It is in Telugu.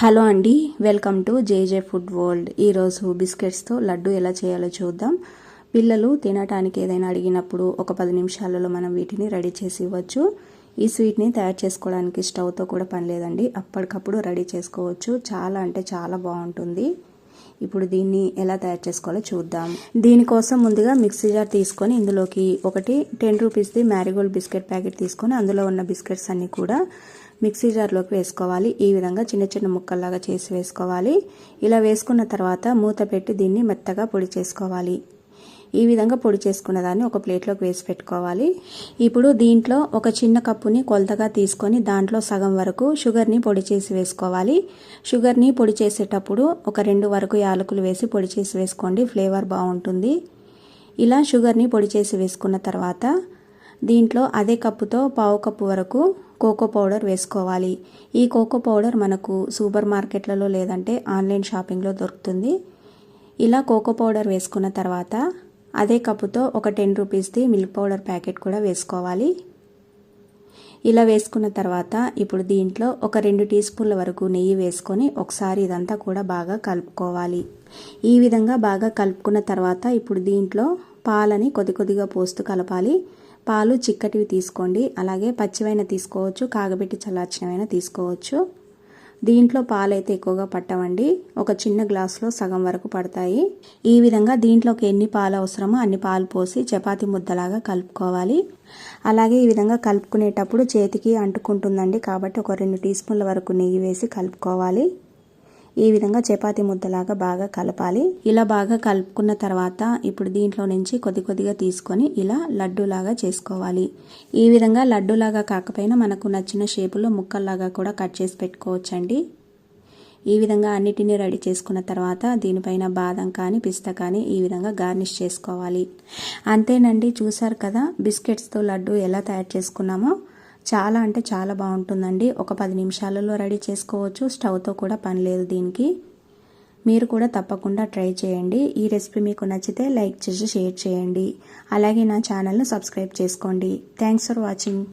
హలో అండి welcome to JJ food world. ఈరోజు బిస్కెట్స్తో లడ్డు ఎలా చేయాలో చూద్దాం. పిల్లలు తినటానికి ఏదైనా అడిగినప్పుడు ఒక పది నిమిషాలలో మనం వీటిని రెడీ చేసి ఇవ్వచ్చు. ఈ స్వీట్ని తయారు చేసుకోవడానికి స్టవ్తో కూడా పని లేదండి. అప్పటికప్పుడు రెడీ చేసుకోవచ్చు. చాలా అంటే చాలా బాగుంటుంది. ఇప్పుడు దీన్ని ఎలా తయారు చేసుకోవాలో చూద్దాం. దీనికోసం ముందుగా మిక్సీ జార్ తీసుకొని ఇందులోకి ఒకటి టెన్ రూపీస్ది మ్యారీగోల్డ్ బిస్కెట్ ప్యాకెట్ తీసుకొని అందులో ఉన్న బిస్కెట్స్ అన్నీ కూడా మిక్సీ జార్లోకి వేసుకోవాలి. ఈ విధంగా చిన్న చిన్న ముక్కల్లాగా చేసి వేసుకోవాలి. ఇలా వేసుకున్న తర్వాత మూత పెట్టి దీన్ని మెత్తగా పొడి చేసుకోవాలి. ఈ విధంగా పొడి చేసుకున్న దాన్ని ఒక ప్లేట్లోకి వేసి పెట్టుకోవాలి. ఇప్పుడు దీంట్లో ఒక చిన్న కప్పుని కొలతగా తీసుకొని దాంట్లో సగం వరకు షుగర్ని పొడి చేసి వేసుకోవాలి. షుగర్ని పొడి చేసేటప్పుడు ఒక రెండు వరకు యాలకులు వేసి పొడి చేసి వేసుకోండి. ఫ్లేవర్ బాగుంటుంది. ఇలా షుగర్ని పొడి చేసి వేసుకున్న తర్వాత దీంట్లో అదే కప్పుతో పావు కప్పు వరకు కోకో పౌడర్ వేసుకోవాలి. ఈ కోకో పౌడర్ మనకు సూపర్ మార్కెట్లలో లేదంటే ఆన్లైన్ షాపింగ్లో దొరుకుతుంది. ఇలా కోకో పౌడర్ వేసుకున్న తర్వాత అదే కప్పుతో ఒక టెన్ రూపీస్ది మిల్క్ పౌడర్ ప్యాకెట్ కూడా వేసుకోవాలి. ఇలా వేసుకున్న తర్వాత ఇప్పుడు దీంట్లో ఒక రెండు టీ స్పూన్ల వరకు నెయ్యి వేసుకొని ఒకసారి ఇదంతా కూడా బాగా కలుపుకోవాలి. ఈ విధంగా బాగా కలుపుకున్న తర్వాత ఇప్పుడు దీంట్లో పాలని కొద్ది కొద్దిగా పోస్తూ కలపాలి. పాలు చిక్కటివి తీసుకోండి. అలాగే పచ్చివైన తీసుకోవచ్చు కాగబెట్టి చల్లార్చినవైనా తీసుకోవచ్చు. దీంట్లో పాలైతే ఎక్కువగా పట్టవండి. ఒక చిన్న గ్లాసులో సగం వరకు పడతాయి. ఈ విధంగా దీంట్లోకి ఎన్ని పాలు అవసరమో అన్ని పాలు పోసి చపాతి ముద్దలాగా కలుపుకోవాలి. అలాగే ఈ విధంగా కలుపుకునేటప్పుడు చేతికి అంటుకుంటుందండి కాబట్టి ఒక రెండు టీ స్పూన్ల వరకు నెయ్యి వేసి కలుపుకోవాలి. ఈ విధంగా చపాతీ ముద్దలాగా బాగా కలపాలి. ఇలా బాగా కలుపుకున్న తర్వాత ఇప్పుడు దీంట్లో నుంచి కొద్ది కొద్దిగా తీసుకొని ఇలా లడ్డూలాగా చేసుకోవాలి. ఈ విధంగా లడ్డూలాగా కాకపోయినా మనకు నచ్చిన షేపులో ముక్కల్లాగా కూడా కట్ చేసి పెట్టుకోవచ్చండి. ఈ విధంగా అన్నిటినీ రెడీ చేసుకున్న తర్వాత దీనిపైన బాదం కానీ పిస్తా కానీ ఈ విధంగా గార్నిష్ చేసుకోవాలి. అంతేనండి చూసారు కదా బిస్కెట్స్తో లడ్డు ఎలా తయారు చేసుకున్నామో? చాలా అంటే చాలా బాగుంటుందండి. ఒక పది నిమిషాలలో రెడీ చేసుకోవచ్చు. స్టవ్తో కూడా పని లేదు దీనికి. మీరు కూడా తప్పకుండా ట్రై చేయండి. ఈ రెసిపీ మీకు నచ్చితే లైక్ చేసి షేర్ చేయండి. అలాగే నా ఛానల్ను సబ్స్క్రైబ్ చేసుకోండి. Thanks for watching.